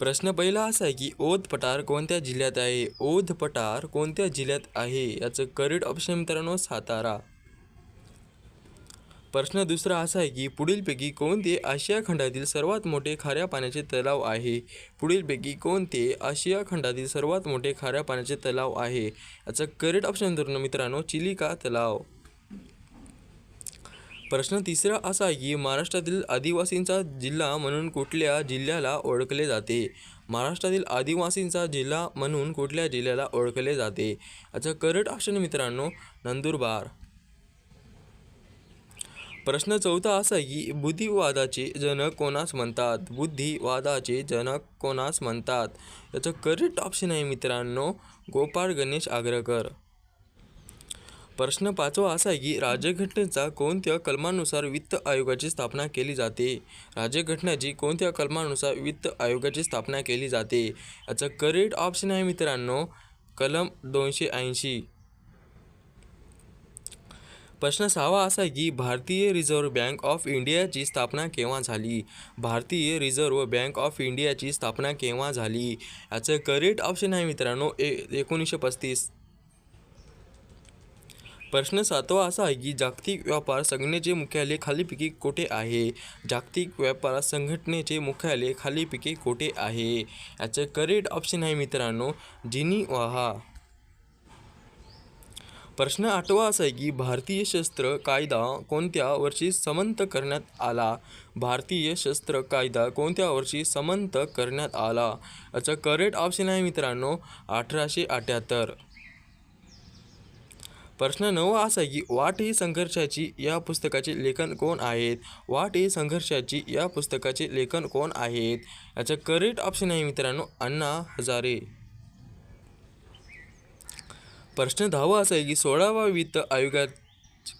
प्रश्न पहिला असा आहे की ओध पठार कोणत्या जिल्ह्यात आहे? ओध पठार कोणत्या जिल्ह्यात आहे? याचं करेक्ट ऑप्शन मित्रांनो सातारा. प्रश्न दुसरा असा आहे की पुढीलपैकी कोणते आशिया खंडातील सर्वात मोठे खाऱ्या पाण्याचे तलाव आहे? पुढीलपैकी कोणते आशिया खंडातील सर्वात मोठे खाऱ्या पाण्याचे तलाव आहे? याचं करेक्ट ऑप्शन धरून मित्रांनो चिलिका तलाव. प्रश्न तिसरा असा आहे की महाराष्ट्रातील आदिवासींचा जिल्हा म्हणून कुठल्या जिल्ह्याला ओळखले जाते? महाराष्ट्रातील आदिवासींचा जिल्हा म्हणून कुठल्या जिल्ह्याला ओळखले जाते? याचं करट ऑप्शन मित्रांनो नंदुरबार. प्रश्न चौथा असा आहे की बुद्धिवादाचे जनक कोणास म्हणतात? बुद्धिवादाचे जनक कोणास म्हणतात? याचं करेक्ट ऑप्शन आहे मित्रांनो गोपाळ गणेश आग्रकर. प्रश्न पाचवा असा आहे की राज्यघटनेचा कोणत्या कलमानुसार वित्त आयोगाची स्थापना केली जाते? राज्यघटनेची कोणत्या कलमानुसार वित्त आयोगाची स्थापना केली जाते? याचं करेक्ट ऑप्शन आहे मित्रांनो कलम दोनशे ऐंशी. प्रश्न सहावा असा आहे की भारतीय रिझर्व्ह बँक ऑफ इंडियाची स्थापना केव्हा झाली? भारतीय रिझर्व्ह बँक ऑफ इंडियाची स्थापना केव्हा झाली? याचं करेक्ट ऑप्शन आहे मित्रांनो ए एकोणीसशे पस्तीस. प्रश्न सातवा असा आहे की जागतिक व्यापार संघटनेचे मुख्यालय खालीपैकी कोठे आहे? जागतिक व्यापार संघटनेचे मुख्यालय खालीपैकी कोठे आहे? याचं करेक्ट ऑप्शन आहे मित्रांनो जिनिवाहा. प्रश्न आठवा असा आहे की भारतीय शस्त्र कायदा कोणत्या वर्षी समंत करण्यात आला? भारतीय शस्त्र कायदा कोणत्या वर्षी समंत करण्यात आला? याचं करेक्ट ऑप्शन आहे मित्रांनो अठराशे अठ्याहत्तर. प्रश्न नऊ असा आहे की वाट ही संघर्षाची या पुस्तकाचे लेखन कोण आहेत? वाट ही संघर्षाची या पुस्तकाचे लेखन कोण आहेत? याचं करेक्ट ऑप्शन आहे मित्रांनो अण्णा हजारे. प्रश्न दहावा असा आहे की सोळावा वित्त आयोगात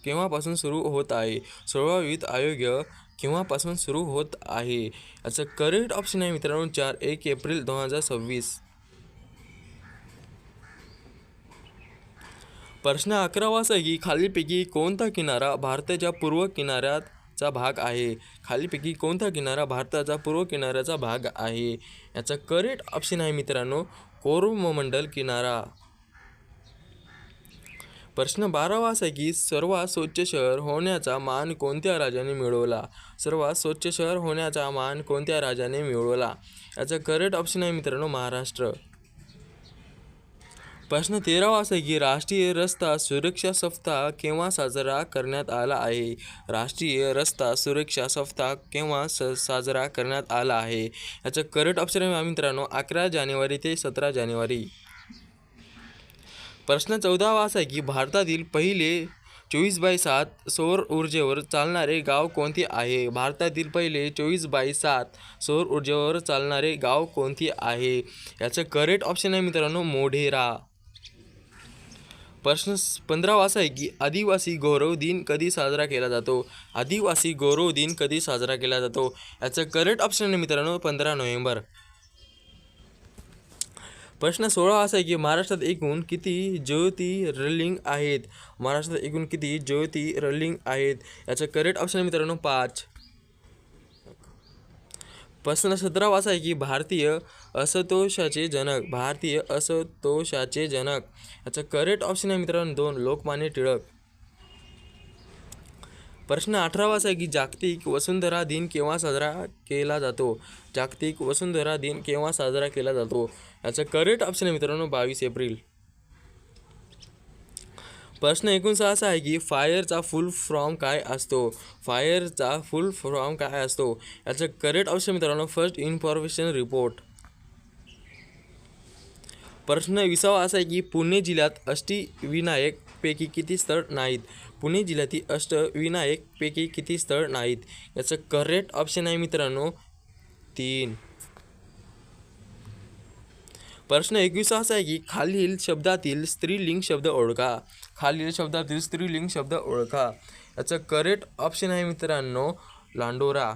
केव्हापासून सुरू होत आहे? सोळावा वित्त आयोग केव्हापासून सुरू होत आहे? याचं करेक्ट ऑप्शन आहे मित्रांनो चार एक एप्रिल दोन हजार सव्वीस. प्रश्न अकरा असा की खालीलपैकी कोणता किनारा भारताच्या पूर्व किनाऱ्याचा भाग आहे? खालीलपैकी कोणता किनारा भारताचा पूर्व किनाऱ्याचा भाग आहे? याचा करेक्ट ऑप्शन आहे मित्रांनो कोरोमंडल किनारा. प्रश्न बारावा असा की सर्वात स्वच्छ शहर होण्याचा मान कोणत्या राजाने मिळवला? सर्वात स्वच्छ शहर होण्याचा मान कोणत्या राजाने मिळवला? याचा करेक्ट ऑप्शन आहे मित्रांनो महाराष्ट्र. प्रश्न तेरावा असा आहे की राष्ट्रीय रस्ता सुरक्षा सप्ताह केव्हा साजरा करण्यात आला आहे? राष्ट्रीय रस्ता सुरक्षा सप्ताह केव्हा स साजरा करण्यात आला आहे? याचं करंट ऑप्शन आहे मित्रांनो अकरा जानेवारी ते सतरा जानेवारी. प्रश्न चौदावा असा आहे की भारतातील पहिले चोवीस बाय सात सौर ऊर्जेवर चालणारे गाव कोणते आहे? भारतातील पहिले चोवीस बाय सात सौर ऊर्जेवर चालणारे गाव कोणते आहे? याचं करेक्ट ऑप्शन आहे मित्रांनो मोढेरा. प्रश्न पंधरावा असा आहे की आदिवासी गौरव दिन कधी साजरा केला जातो? आदिवासी गौरव दिन कधी साजरा केला जातो? याचं करेक्ट ऑप्शन आहे मित्रांनो पंधरा नोव्हेंबर. प्रश्न सोळा असा आहे की महाराष्ट्रात एकूण किती ज्योती रलिंग आहेत? महाराष्ट्रात एकूण किती ज्योतिर्लिंग आहेत? याचं करेक्ट ऑप्शन आहे मित्रांनो पाच. प्रश्न सतरावा असा आहे की भारतीय असतोषाचे जनक भारतीय असतोषाचे जनक. याचं करेक्ट ऑप्शन आहे मित्रांनो दोन. लोकमान्य टिळक. प्रश्न अठरावा असा आहे की जागतिक वसुंधरा दिन केव्हा साजरा केला जातो? जागतिक वसुंधरा दिन केव्हा साजरा केला जातो? याचं करेक्ट ऑप्शन आहे मित्रांनो बावीस एप्रिल. प्रश्न एकूणचा असा आहे की फायरचा फुल फॉर्म काय असतो? फायरचा फुल फॉर्म काय असतो? याचं करेक्ट ऑप्शन मित्रांनो फर्स्ट इन्फॉर्मेशन रिपोर्ट प्रश्न विसावा असा आहे की पुणे जिल्ह्यात अष्टविनायकपैकी किती स्थळ नाहीत? पुणे जिल्ह्यातील अष्टविनायकपैकी किती स्थळ नाहीत? याचं करेक्ट ऑप्शन आहे मित्रांनो तीन. प्रश्न एकवीस असा आहे की खालील शब्दातील स्त्रीलिंग शब्द ओळखा. खालील शब्दातील स्त्रीलिंग शब्द ओळखा. याचं करेक्ट ऑप्शन आहे मित्रांनो लांडोरा.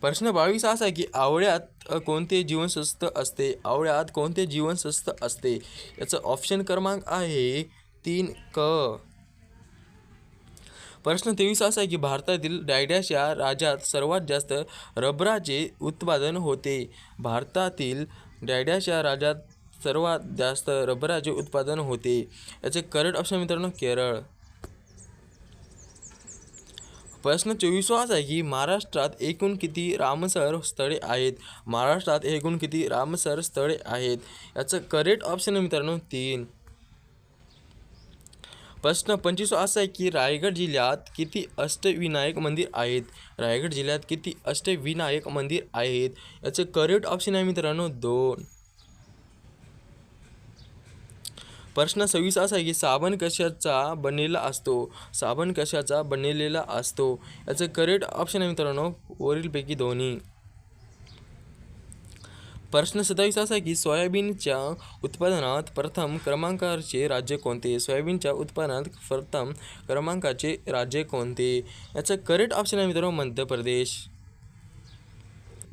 प्रश्न बावीस असा आहे की आवळ्यात कोणते जीवनसत्व असते? आवळ्यात कोणते जीवनसत्व असते? याचं ऑप्शन क्रमांक आहे तीन क. प्रश्न तेवीस असा आहे की भारतातील डायडॅश या राज्यात सर्वात जास्त रबराचे उत्पादन होते. भारतातील डायडॅश या राज्यात सर्वात जास्त रबराचे उत्पादन होते. याचे करंट ऑप्शन मित्रांनो केरळ. प्रश्न चोवीसवा असा आहे की महाराष्ट्रात एकूण किती रामसर स्थळे आहेत? महाराष्ट्रात एकूण किती रामसर स्थळे आहेत? याचं करेक्ट ऑप्शन आहे मित्रांनो तीन. प्रश्न पंचवीस असा आहे की रायगड जिल्ह्यात किती अष्टविनायक मंदिर आहेत? रायगड जिल्ह्यात किती अष्टविनायक मंदिर आहेत? याचे करेक्ट ऑप्शन आहे मित्रांनो दोन. प्रश्न सव्वीस असा आहे की साबण कशाचा बनलेला असतो? साबण कशाचा बनलेला असतो? याचं करेक्ट ऑप्शन आहे मित्रांनो वरीलपैकी दोन्ही. प्रश्न सत्तावीस असा आहे की सोयाबीनच्या उत्पादनात प्रथम क्रमांकाचे राज्य कोणते? सोयाबीनच्या उत्पादनात प्रथम क्रमांकाचे राज्य कोणते? याचं करेक्ट ऑप्शन आहे मित्रांनो मध्य प्रदेश.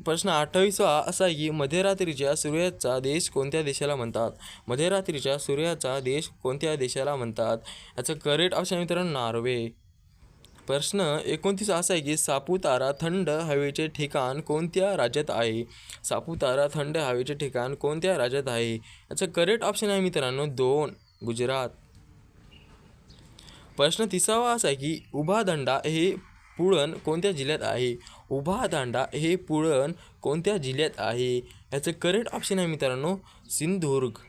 प्रश्न अठ्ठावीसवा असा आहे की मध्यरात्रीच्या सूर्याचा देश कोणत्या देशाला म्हणतात? मध्यरात्रीच्या सूर्याचा देश कोणत्या देशाला म्हणतात? याचं करेक्ट ऑप्शन मित्रांनो नॉर्वे. प्रश्न एकोणतीस असा आहे की सापुतारा थंड हवेचे ठिकाण कोणत्या राज्यात आहे? सापुतारा थंड हवेचे ठिकाण कोणत्या राज्यात आहे? याचं करेक्ट ऑप्शन आहे मित्रांनो दोन गुजरात. प्रश्न तिसावा असा आहे की उभा दंडा हे पुळण कोणत्या जिल्ह्यात आहे? उभा दांडा हे पुळण कोणत्या जिल्ह्यात आहे? याचं करेक्ट ऑप्शन आहे मित्रांनो सिंधुदुर्ग.